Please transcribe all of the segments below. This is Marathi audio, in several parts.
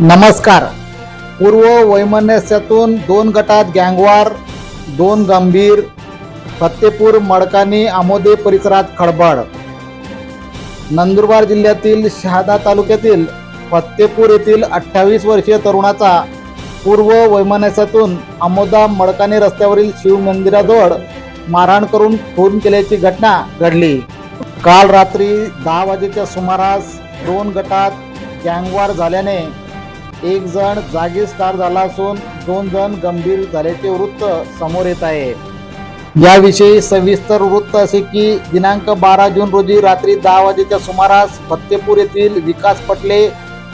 नमस्कार. पूर्व वैमनस्यातून दोन गटात गँगवार दोन गंभीर फत्तेपूर मडकानी आमोदे परिसरात खडबड. नंदुरबार जिल्ह्यातील शहादा तालुक्यातील फत्तेपूर येथील अठ्ठावीस वर्षीय तरुणाचा पूर्व वैमनस्यातून आमोदा मडकाने रस्त्यावरील शिवमंदिराजवळ मारहाण करून खून केल्याची घटना घडली. काल रात्री दहा वाजेच्या सुमारास दोन गटात गँगवार झाल्याने एक जण जागीच ठार झाला असून दोन जण गंभीर झाल्याचे वृत्त समोर येत आहे. याविषयी सविस्तर वृत्त असे की दिनांक बारा जून रोजी रात्री दहा वाजेच्या सुमारास फत्तेपूर येथील विकास पटले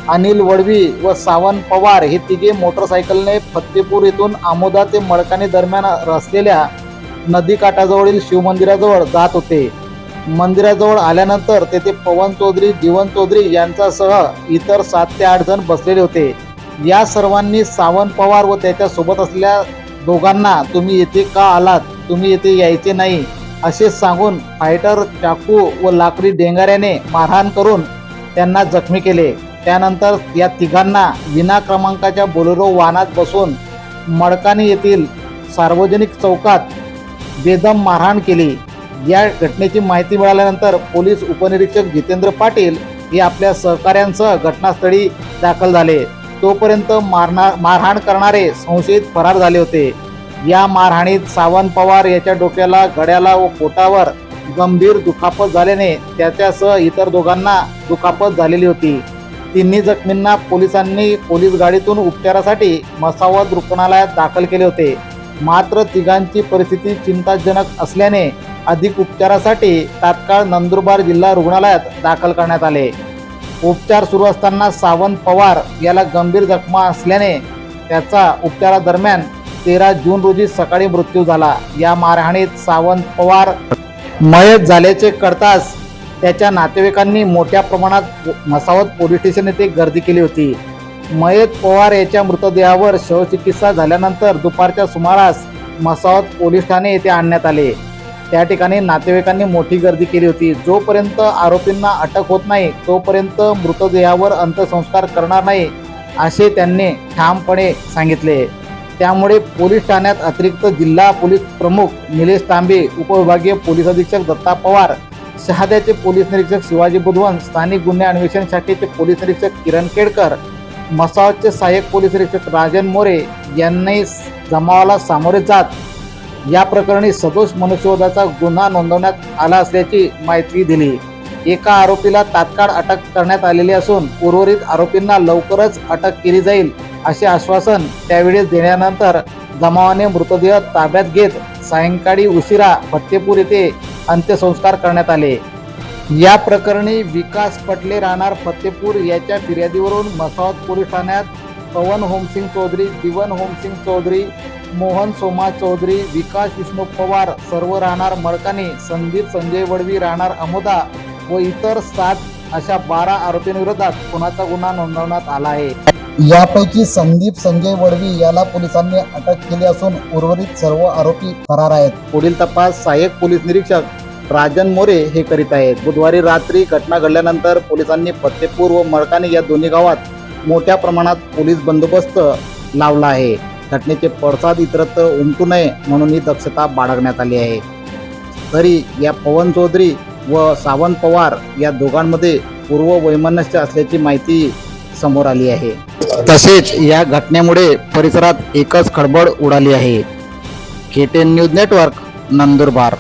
अनिल वडवी व सावंत पवार हे तिघे मोटरसायकलने फत्तेपूर येथून आमोदा ते मडकाने दरम्यान असलेल्या नदीकाठाजवळील शिवमंदिराजवळ जात होते. मंदिराजवळ आल्यानंतर तेथे पवन चौधरी जीवन चौधरी यांच्यासह इतर सात ते आठ जण बसलेले होते. या सर्वांनी सावंत पवार व त्याच्या सोबत असलेल्या दोघांना तुम्ही येथे का आलात? तुम्ही येथे यायचे नाही असे सांगून फायटर चाकू व लाकडी डेंगाऱ्याने मारहाण करून त्यांना जखमी केले. त्यानंतर या तिघांना विना क्रमांकाच्या बोलेरो वाहनात बसून मडकानी येथील सार्वजनिक चौकात बेदम मारहाण केली. या घटनेची माहिती मिळाल्यानंतर पोलीस उपनिरीक्षक जितेंद्र पाटील हे आपल्या सहकाऱ्यांसह घटनास्थळी दाखल झाले. तोपर्यंत मारणार मारहाण करणारे संशयित फरार झाले होते. या मारहाणीत सावंत पवार याच्या डोक्याला गड्याला व पोटावर गंभीर दुखापत झाल्याने त्याच्यासह इतर दोघांना दुखापत झालेली होती. तिन्ही जखमींना पोलिसांनी पोलीस गाडीतून उपचारासाठी मसावत रुग्णालयात दाखल केले होते. मात्र तिघांची परिस्थिती चिंताजनक असल्याने अधिक उपचारासाठी तात्काळ नंदुरबार जिल्हा रुग्णालयात दाखल करण्यात आले. उपचार सुरू असताना सावंत पवार याला गंभीर जखमा असल्याने त्याचा उपचारादरम्यान तेरा जून रोजी सकाळी मृत्यू झाला. या मारहाणीत सावंत पवार मयत झाल्याचे कळताच त्याच्या नातेवाईकांनी मोठ्या प्रमाणात मसावत पोलीस स्टेशन येथे गर्दी केली होती. मयत पवार याच्या मृतदेहावर शवचिकित्सा झाल्यानंतर दुपारच्या सुमारास मसावत पोलीस ठाणे येथे आणण्यात आले. त्या ठिकाणी नातेवाईकांनी मोठी गर्दी केली होती. जोपर्यंत आरोपींना अटक होत नाही तोपर्यंत मृतदेहावर अंत्यसंस्कार करणार नाही असे त्यांनी ठामपणे सांगितले. त्यामुळे पोलीस ठाण्यात अतिरिक्त जिल्हा पोलीस प्रमुख निलेश तांबे उपविभागीय पोलीस अधीक्षक दत्ता पवार शहाद्याचे पोलीस निरीक्षक शिवाजी बुधवन स्थानिक गुन्हे अन्वेषण शाखेचे पोलीस निरीक्षक किरण केडकर मसाजचे सहाय्यक पोलीस निरीक्षक राजन मोरे यांनी जमावाला सामोरे जात. या प्रकरणी सदोष मनुष्यवधाचा गुन्हा नोंदवण्यात आला असल्याची माहिती दिली. एका आरोपीला तात्काळ अटक करण्यात आलेली असून उर्वरित आरोपींना लवकरच अटक केली जाईल असे आश्वासन त्यावेळी देण्यानंतर जमावाने मृतदेह ताब्यात घेत सायंकाळी उशिरा फत्तेपूर येथे अंत्यसंस्कार करण्यात आले. या प्रकरणी विकास पटले राहणार फत्तेपूर याच्या फिर्यादीवरून मसावत पोलीस ठाण्यात पवन होमसिंग चौधरी जीवन होमसिंग चौधरी मोहन सोमा चौधरी विकास विष्णू पवार सर्व राहणार मडकानी संदीप संजय वडवी राहणार अमोदा व इतर सात अशा बारा आरोपींविरोधात खुनाचा गुन्हा नोंदवण्यात आला आहे? यापैकी संदीप संजय वडवी याला पोलिसांनी अटक केली असून उर्वरित सर्व आरोपी फरार आहेत. पुढील तपास सहाय्यक पोलीस निरीक्षक राजन मोरे हे करीत आहेत. बुधवारी रात्री घटना घडल्यानंतर पोलिसांनी फत्तेपूर व मळकाने या दोन्ही गावात मोठ्या प्रमाणात पोलीस बंदोबस्त लावला आहे. घटनेचे पडसाद इतरत्र उमटू नये म्हणून ही दक्षता बाळगण्यात आली आहे. तरी या पवन चौधरी व सावंत पवार या दोघांमध्ये पूर्व वैमनस्य असल्याची माहिती समोर आली आहे. तसेच या घटनेमुळे परिसरात एकच खळबळ उडाली आहे. K ten news network Nandurbar.